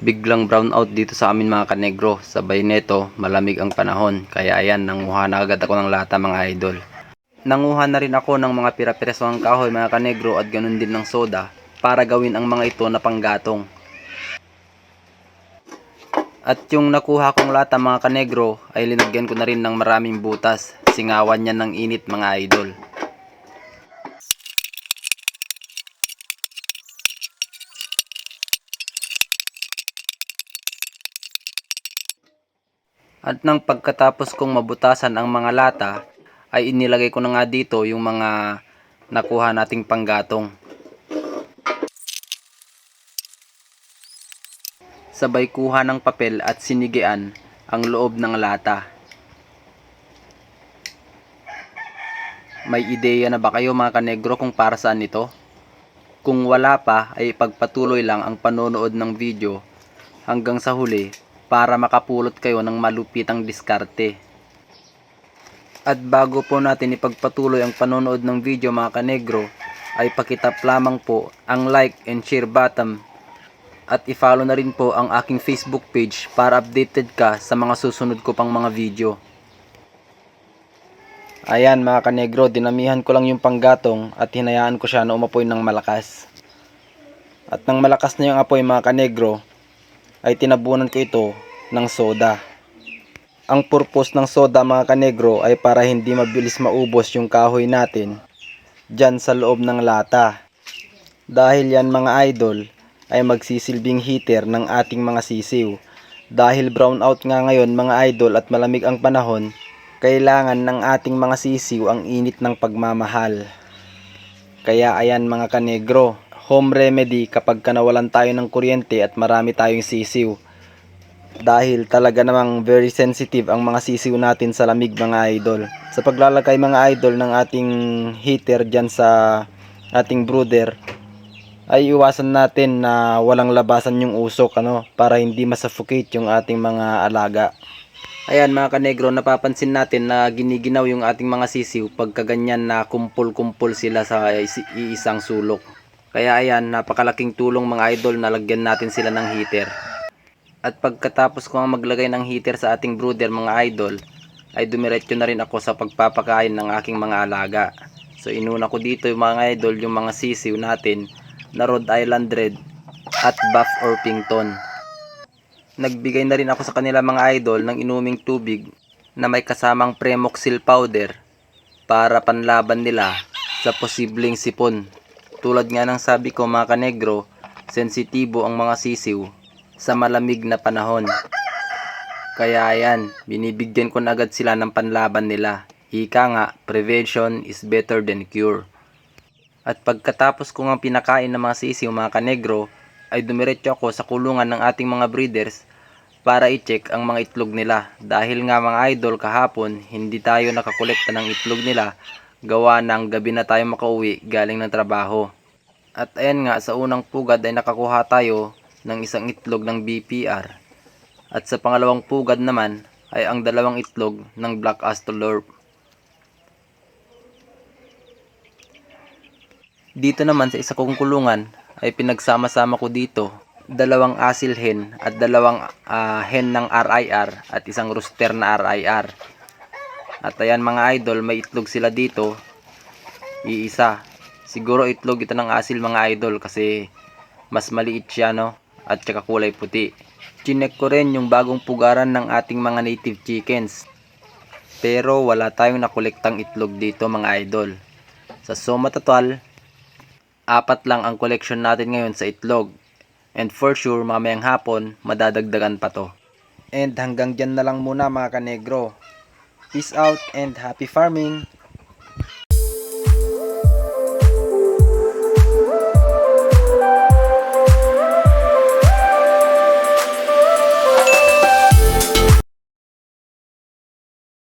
biglang brown out dito sa amin mga kanegro. Sabay neto, malamig ang panahon. Kaya ayan, nanguha na agad ako ng lata mga idol. Nanguha na rin ako ng mga pira-pirasong kahoy mga kanegro at ganun din ng soda para gawin ang mga ito na panggatong. At yung nakuha kong lata mga kanegro ay linagyan ko na rin ng maraming butas. Singawan yan ng init mga idol. At nang pagkatapos kong mabutasan ang mga lata, ay inilagay ko na nga dito yung mga nakuha nating panggatong. Sabay kuha ng papel at sinigian ang loob ng lata. May ideya na ba kayo mga kanegro kung para saan ito? Kung wala pa ay pagpatuloy lang ang panonood ng video hanggang sa huli para makapulot kayo ng malupitang diskarte. At bago po natin ipagpatuloy ang panonood ng video mga kanegro, ay pakitap lamang po ang like and share button at i-follow na rin po ang aking Facebook page para updated ka sa mga susunod ko pang mga video. Ayan mga kanegro, dinamihan ko lang yung panggatong at hinayaan ko siya na umapoy ng malakas. At nang malakas na yung apoy mga kanegro, ay tinabunan ko ito ng soda. Ang purpose ng soda mga kanegro ay para hindi mabilis maubos yung kahoy natin dyan sa loob ng lata. Dahil yan mga idol ay magsisilbing heater ng ating mga sisiw. Dahil brown out nga ngayon mga idol at malamig ang panahon, kailangan ng ating mga sisiw ang init ng pagmamahal. Kaya ayan mga kanegro, home remedy kapag ka nawalan tayo ng kuryente at marami tayong sisiw. Dahil talaga namang very sensitive ang mga sisiw natin sa lamig mga idol. Sa paglalagay mga idol ng ating heater dyan sa ating brooder, ay iwasan natin na walang labasan yung usok ano para hindi masuffocate yung ating mga alaga. Ayan mga kanegro, napapansin natin na giniginaw yung ating mga sisiw pagka ganyan na kumpul-kumpul sila sa iisang sulok. Kaya ayan, napakalaking tulong mga idol na lagyan natin sila ng heater. At pagkatapos ko nga maglagay ng heater sa ating brooder mga idol, ay dumiretso na rin ako sa pagpapakain ng aking mga alaga. So inuna ko dito yung mga idol, yung mga sisiw natin na Rhode Island Red at Buff Orpington. Nagbigay na rin ako sa kanila mga idol ng inuming tubig na may kasamang Premoxil powder para panlaban nila sa posibleng sipon. Tulad nga ng sabi ko mga kanegro, sensitibo ang mga sisiw sa malamig na panahon. Kaya ayan, binibigyan ko na agad sila ng panlaban nila. Ika nga, prevention is better than cure. At pagkatapos ko nga pinakain ng mga sisiw mga kanegro, ay dumiretso ako sa kulungan ng ating mga breeders para i-check ang mga itlog nila. Dahil nga mga idol kahapon, hindi tayo nakakolekta ng itlog nila gawa ng gabi na tayo makauwi galing ng trabaho. At ayan nga, sa unang pugad ay nakakuha tayo ng isang itlog ng BPR. At sa pangalawang pugad naman ay ang dalawang itlog ng Black Astrolorp. Dito naman sa isa kong kulungan ay pinagsama-sama ko dito dalawang asil hen at dalawang ah, hen ng RIR at isang rooster na RIR. At ayan mga idol, may itlog sila dito. Iisa. Siguro itlog ito ng asil mga idol kasi mas maliit siya no at saka kulay puti. Chinek ko rin yung bagong pugaran ng ating mga native chickens. Pero wala tayong nakolektang itlog dito mga idol. Sa Soma Total, apat lang ang collection natin ngayon sa itlog. And for sure, mamayang hapon, madadagdagan pa to. And hanggang dyan na lang muna mga kanegro. Peace out and happy farming!